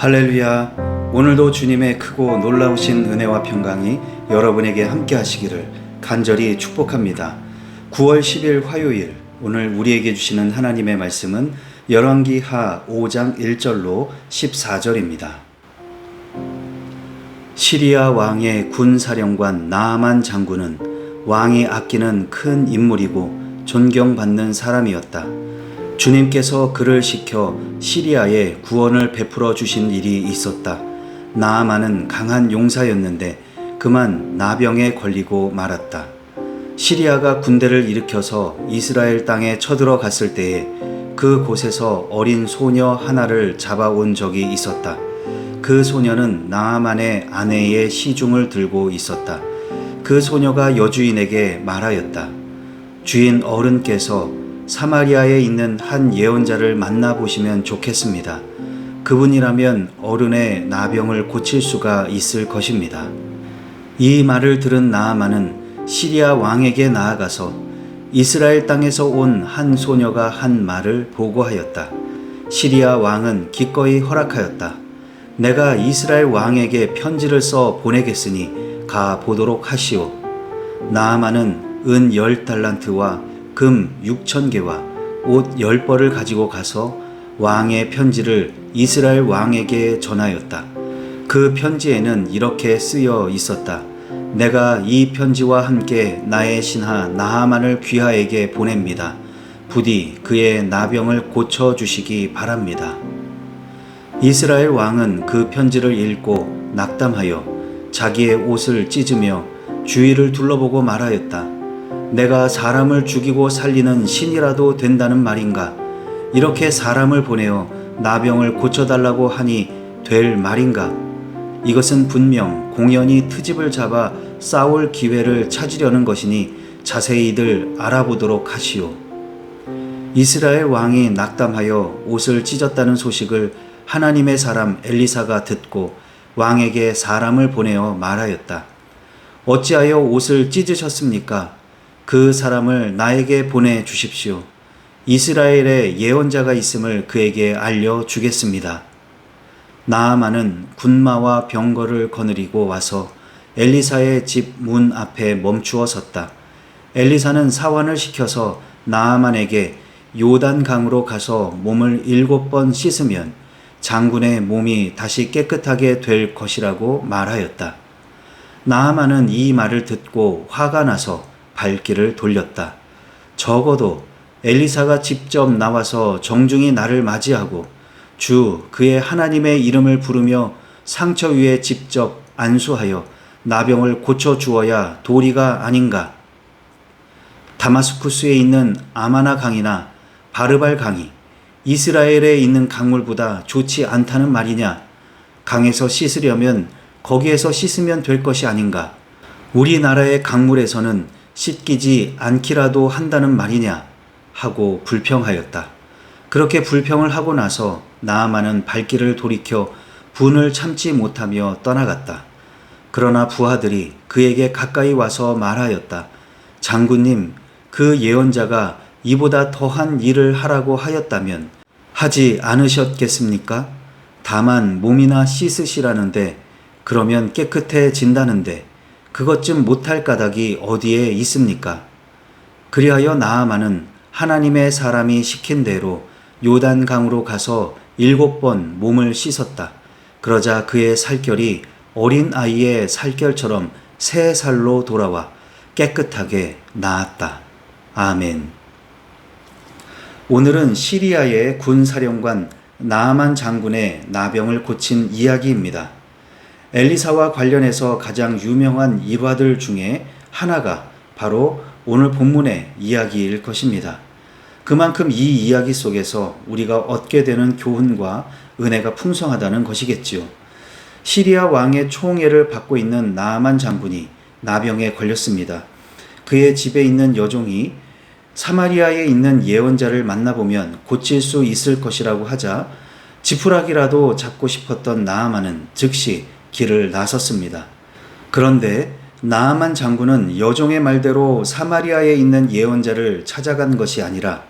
할렐루야. 오늘도 주님의 크고 놀라우신 은혜와 평강이 여러분에게 함께 하시기를 간절히 축복합니다. 9월 10일 화요일 오늘 우리에게 주시는 하나님의 말씀은 열왕기 하 5장 1절로 14절입니다. 시리아 왕의 군 사령관 나아만 장군은 왕이 아끼는 큰 인물이고 존경받는 사람이었다. 주님께서 그를 시켜 시리아에 구원을 베풀어 주신 일이 있었다. 나아만은 강한 용사였는데 그만 나병에 걸리고 말았다. 시리아가 군대를 일으켜서 이스라엘 땅에 쳐들어갔을 때에 그 곳에서 어린 소녀 하나를 잡아온 적이 있었다. 그 소녀는 나아만의 아내의 시중을 들고 있었다. 그 소녀가 여주인에게 말하였다. 주인 어른께서 사마리아에 있는 한 예언자를 만나보시면 좋겠습니다. 그분이라면 어른의 나병을 고칠 수가 있을 것입니다. 이 말을 들은 나아만은 시리아 왕에게 나아가서 이스라엘 땅에서 온 한 소녀가 한 말을 보고하였다. 시리아 왕은 기꺼이 허락하였다. 내가 이스라엘 왕에게 편지를 써 보내겠으니 가 보도록 하시오. 나아만은 은 열 달란트와 금 육천 개와 옷열 벌을 가지고 가서 왕의 편지를 이스라엘 왕에게 전하였다. 그 편지에는 이렇게 쓰여 있었다. 내가 이 편지와 함께 나의 신하 나하만을 귀하에게 보냅니다. 부디 그의 나병을 고쳐 주시기 바랍니다. 이스라엘 왕은 그 편지를 읽고 낙담하여 자기의 옷을 찢으며 주위를 둘러보고 말하였다. 내가 사람을 죽이고 살리는 신이라도 된다는 말인가? 이렇게 사람을 보내어 나병을 고쳐달라고 하니 될 말인가? 이것은 분명 공연히 트집을 잡아 싸울 기회를 찾으려는 것이니 자세히들 알아보도록 하시오. 이스라엘 왕이 낙담하여 옷을 찢었다는 소식을 하나님의 사람 엘리사가 듣고 왕에게 사람을 보내어 말하였다. 어찌하여 옷을 찢으셨습니까? 그 사람을 나에게 보내 주십시오. 이스라엘에 예언자가 있음을 그에게 알려 주겠습니다. 나아만은 군마와 병거를 거느리고 와서 엘리사의 집 문 앞에 멈추어 섰다. 엘리사는 사환을 시켜서 나아만에게 요단 강으로 가서 몸을 일곱 번 씻으면 장군의 몸이 다시 깨끗하게 될 것이라고 말하였다. 나아만은 이 말을 듣고 화가 나서 발길을 돌렸다. 적어도 엘리사가 직접 나와서 정중히 나를 맞이하고 주 그의 하나님의 이름을 부르며 상처 위에 직접 안수하여 나병을 고쳐 주어야 도리가 아닌가. 다마스쿠스에 있는 아마나 강이나 바르발 강이 이스라엘에 있는 강물보다 좋지 않다는 말이냐? 강에서 씻으려면 거기에서 씻으면 될 것이 아닌가? 우리나라의 강물에서는 씻기지 않기라도 한다는 말이냐? 하고 불평하였다. 그렇게 불평을 하고 나서 나아만은 발길을 돌이켜 분을 참지 못하며 떠나갔다. 그러나 부하들이 그에게 가까이 와서 말하였다. 장군님, 그 예언자가 이보다 더한 일을 하라고 하였다면 하지 않으셨겠습니까? 다만 몸이나 씻으시라는데 그러면 깨끗해진다는데 그것 좀 못할 까닭이 어디에 있습니까? 그리하여 나아만은 하나님의 사람이 시킨 대로 요단 강으로 가서 일곱 번 몸을 씻었다. 그러자 그의 살결이 어린 아이의 살결처럼 새 살로 돌아와 깨끗하게 나았다. 아멘. 오늘은 시리아의 군 사령관 나아만 장군의 나병을 고친 이야기입니다. 엘리사와 관련해서 가장 유명한 일화들 중에 하나가 바로 오늘 본문의 이야기일 것입니다. 그만큼 이 이야기 속에서 우리가 얻게 되는 교훈과 은혜가 풍성하다는 것이겠지요. 시리아 왕의 총애를 받고 있는 나아만 장군이 나병에 걸렸습니다. 그의 집에 있는 여종이 사마리아에 있는 예언자를 만나보면 고칠 수 있을 것이라고 하자 지푸라기라도 잡고 싶었던 나아만은 즉시 길을 나섰습니다. 그런데 나아만 장군은 여종의 말대로 사마리아에 있는 예언자를 찾아간 것이 아니라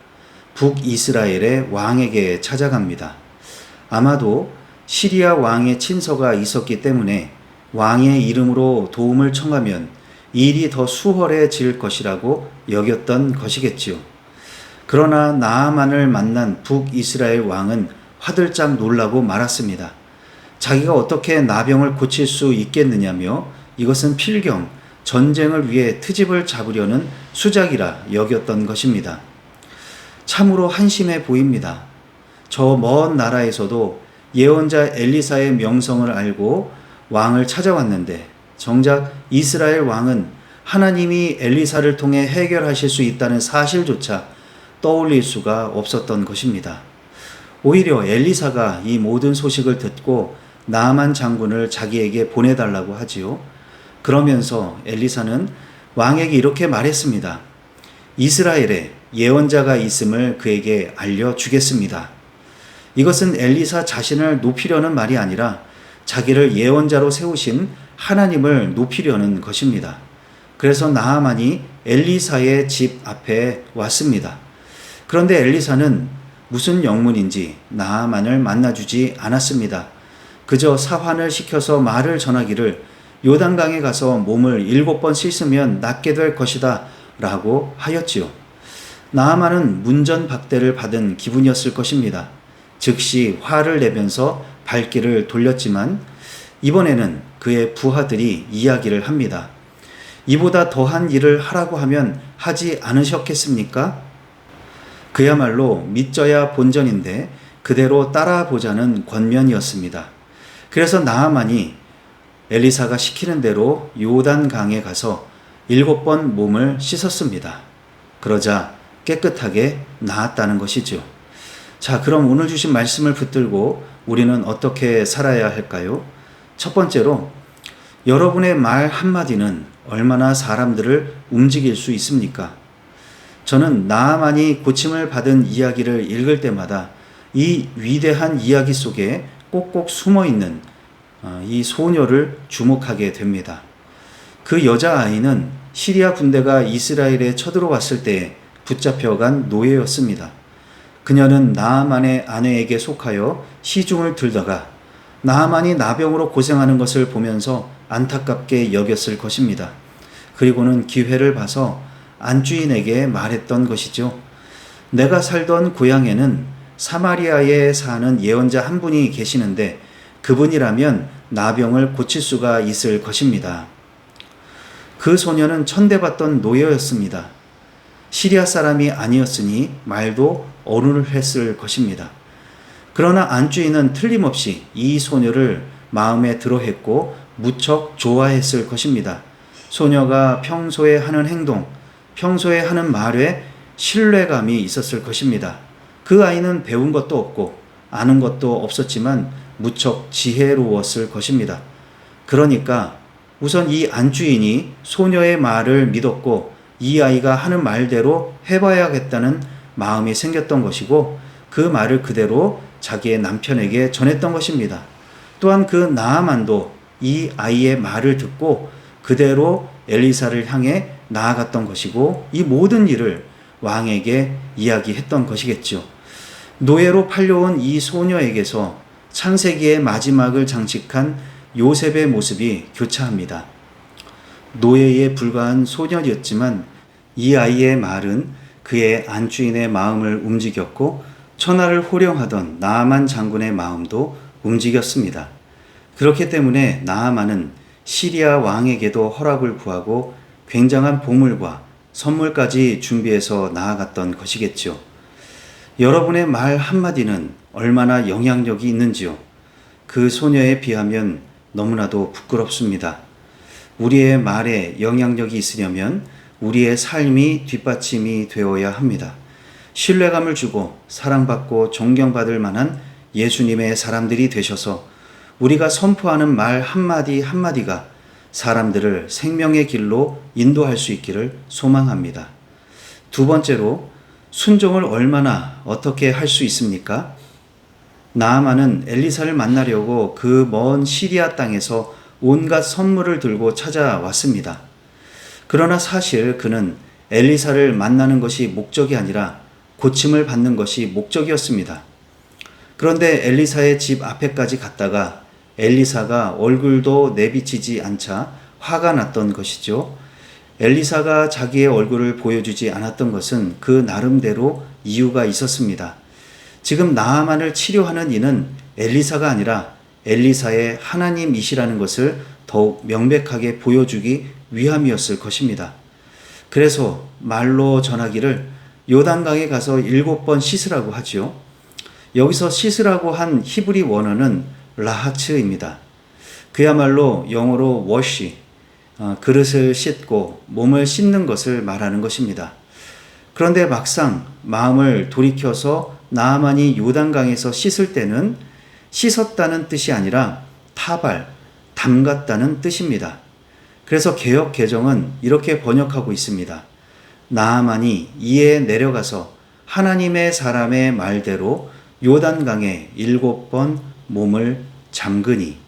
북이스라엘의 왕에게 찾아갑니다. 아마도 시리아 왕의 친서가 있었기 때문에 왕의 이름으로 도움을 청하면 일이 더 수월해질 것이라고 여겼던 것이겠지요. 그러나 나아만을 만난 북이스라엘 왕은 화들짝 놀라고 말았습니다. 자기가 어떻게 나병을 고칠 수 있겠느냐며 이것은 필경, 전쟁을 위해 트집을 잡으려는 수작이라 여겼던 것입니다. 참으로 한심해 보입니다. 저 먼 나라에서도 예언자 엘리사의 명성을 알고 왕을 찾아왔는데 정작 이스라엘 왕은 하나님이 엘리사를 통해 해결하실 수 있다는 사실조차 떠올릴 수가 없었던 것입니다. 오히려 엘리사가 이 모든 소식을 듣고 나만 장군을 자기에게 보내달라고 하지요. 그러면서 엘리사는 왕에게 이렇게 말했습니다. 이스라엘에 예언자가 있음을 그에게 알려주겠습니다. 이것은 엘리사 자신을 높이려는 말이 아니라 자기를 예언자로 세우신 하나님을 높이려는 것입니다. 그래서 나아만이 엘리사의 집 앞에 왔습니다. 그런데 엘리사는 무슨 영문인지 나아만을 만나주지 않았습니다. 그저 사환을 시켜서 말을 전하기를 요단강에 가서 몸을 일곱 번 씻으면 낫게 될 것이다 라고 하였지요. 나아만은 문전박대를 받은 기분이었을 것입니다. 즉시 화를 내면서 발길을 돌렸지만 이번에는 그의 부하들이 이야기를 합니다. 이보다 더한 일을 하라고 하면 하지 않으셨겠습니까? 그야말로 믿져야 본전인데 그대로 따라보자는 권면이었습니다. 그래서 나아만이 엘리사가 시키는 대로 요단 강에 가서 일곱 번 몸을 씻었습니다. 그러자 깨끗하게 나았다는 것이죠. 자, 그럼 오늘 주신 말씀을 붙들고 우리는 어떻게 살아야 할까요? 첫 번째로 여러분의 말 한마디는 얼마나 사람들을 움직일 수 있습니까? 저는 나만이 고침을 받은 이야기를 읽을 때마다 이 위대한 이야기 속에 꼭꼭 숨어 있는 어, 이 소녀를 주목하게 됩니다. 그 여자아이는 시리아 군대가 이스라엘에 쳐들어왔을 때 붙잡혀간 노예였습니다. 그녀는 나아만의 아내에게 속하여 시중을 들다가 나아만이 나병으로 고생하는 것을 보면서 안타깝게 여겼을 것입니다. 그리고는 기회를 봐서 안주인에게 말했던 것이죠. 내가 살던 고향에는 사마리아에 사는 예언자 한 분이 계시는데 그분이라면 나병을 고칠 수가 있을 것입니다. 그 소녀는 천대받던 노예였습니다. 시리아 사람이 아니었으니 말도 어눌했을 것입니다. 그러나 안주인은 틀림없이 이 소녀를 마음에 들어했고 무척 좋아했을 것입니다. 소녀가 평소에 하는 행동, 평소에 하는 말에 신뢰감이 있었을 것입니다. 그 아이는 배운 것도 없고 아는 것도 없었지만 무척 지혜로웠을 것입니다. 그러니까 우선 이 안주인이 소녀의 말을 믿었고 이 아이가 하는 말대로 해봐야겠다는 마음이 생겼던 것이고 그 말을 그대로 자기의 남편에게 전했던 것입니다. 또한 그 나아만도 이 아이의 말을 듣고 그대로 엘리사를 향해 나아갔던 것이고 이 모든 일을 왕에게 이야기했던 것이겠죠. 노예로 팔려온 이 소녀에게서 창세기의 마지막을 장식한 요셉의 모습이 교차합니다. 노예에 불과한 소년이었지만 이 아이의 말은 그의 안주인의 마음을 움직였고 천하를 호령하던 나아만 장군의 마음도 움직였습니다. 그렇기 때문에 나아만은 시리아 왕에게도 허락을 구하고 굉장한 보물과 선물까지 준비해서 나아갔던 것이겠죠. 여러분의 말 한마디는 얼마나 영향력이 있는지요. 그 소녀에 비하면 너무나도 부끄럽습니다. 우리의 말에 영향력이 있으려면 우리의 삶이 뒷받침이 되어야 합니다. 신뢰감을 주고 사랑받고 존경받을 만한 예수님의 사람들이 되셔서 우리가 선포하는 말 한마디 한마디가 사람들을 생명의 길로 인도할 수 있기를 소망합니다. 두 번째로 순종을 얼마나 어떻게 할 수 있습니까? 나아만은 엘리사를 만나려고 그 먼 시리아 땅에서 온갖 선물을 들고 찾아왔습니다. 그러나 사실 그는 엘리사를 만나는 것이 목적이 아니라 고침을 받는 것이 목적이었습니다. 그런데 엘리사의 집 앞에까지 갔다가 엘리사가 얼굴도 내비치지 않자 화가 났던 것이죠. 엘리사가 자기의 얼굴을 보여주지 않았던 것은 그 나름대로 이유가 있었습니다. 지금 나아만을 치료하는 이는 엘리사가 아니라 엘리사의 하나님이시라는 것을 더욱 명백하게 보여주기 위함이었을 것입니다. 그래서 말로 전하기를 요단강에 가서 일곱 번 씻으라고 하지요. 여기서 씻으라고 한 히브리 원어는 라하츠입니다. 그야말로 영어로 워시, 어, 그릇을 씻고 몸을 씻는 것을 말하는 것입니다. 그런데 막상 마음을 돌이켜서 나아만이 요단강에서 씻을 때는 씻었다는 뜻이 아니라 타발, 담갔다는 뜻입니다. 그래서 개혁 개정은 이렇게 번역하고 있습니다. 나아만이 이에 내려가서 하나님의 사람의 말대로 요단강에 일곱 번 몸을 잠그니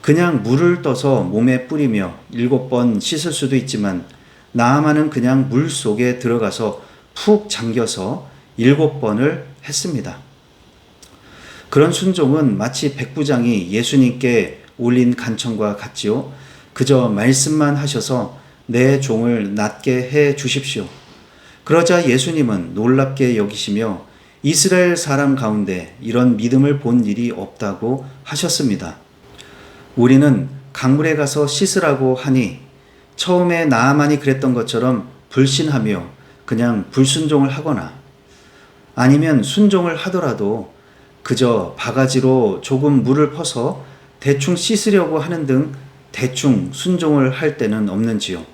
그냥 물을 떠서 몸에 뿌리며 일곱 번 씻을 수도 있지만 나아만은 그냥 물 속에 들어가서 푹 잠겨서 일곱 번을 했습니다. 그런 순종은 마치 백부장이 예수님께 올린 간청과 같지요. 그저 말씀만 하셔서 내 종을 낫게 해 주십시오. 그러자 예수님은 놀랍게 여기시며 이스라엘 사람 가운데 이런 믿음을 본 일이 없다고 하셨습니다. 우리는 강물에 가서 씻으라고 하니 처음에 나아만이 그랬던 것처럼 불신하며 그냥 불순종을 하거나 아니면 순종을 하더라도 그저 바가지로 조금 물을 퍼서 대충 씻으려고 하는 등 대충 순종을 할 때는 없는지요.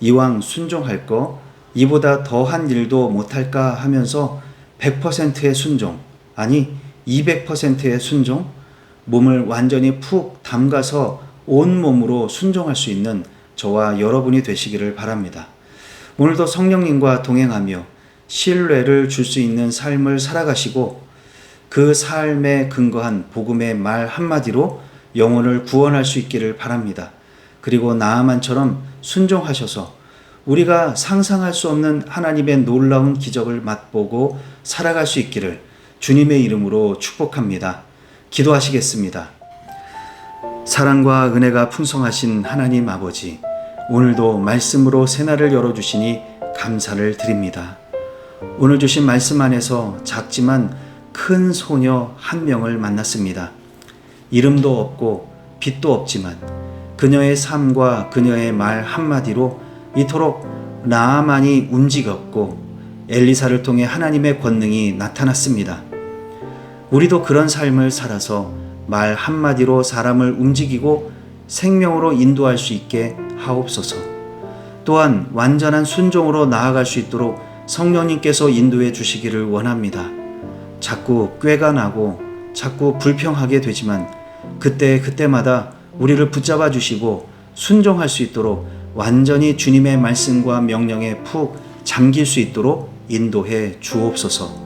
이왕 순종할 거 이보다 더한 일도 못할까 하면서 100%의 순종, 아니 200%의 순종, 몸을 완전히 푹 담가서 온 몸으로 순종할 수 있는 저와 여러분이 되시기를 바랍니다. 오늘도 성령님과 동행하며 신뢰를 줄 수 있는 삶을 살아가시고 그 삶에 근거한 복음의 말 한마디로 영혼을 구원할 수 있기를 바랍니다. 그리고 나아만처럼 순종하셔서 우리가 상상할 수 없는 하나님의 놀라운 기적을 맛보고 살아갈 수 있기를 주님의 이름으로 축복합니다. 기도하시겠습니다. 사랑과 은혜가 풍성하신 하나님 아버지, 오늘도 말씀으로 새날을 열어주시니 감사를 드립니다. 오늘 주신 말씀 안에서 작지만 큰 소녀 한 명을 만났습니다. 이름도 없고 빛도 없지만 그녀의 삶과 그녀의 말 한마디로 이토록 나아만이 움직였고 엘리사를 통해 하나님의 권능이 나타났습니다. 우리도 그런 삶을 살아서 말 한마디로 사람을 움직이고 생명으로 인도할 수 있게 하옵소서. 또한 완전한 순종으로 나아갈 수 있도록 성령님께서 인도해 주시기를 원합니다. 자꾸 꾀가 나고 자꾸 불평하게 되지만 그때 그때마다 우리를 붙잡아 주시고 순종할 수 있도록 완전히 주님의 말씀과 명령에 푹 잠길 수 있도록 인도해 주옵소서.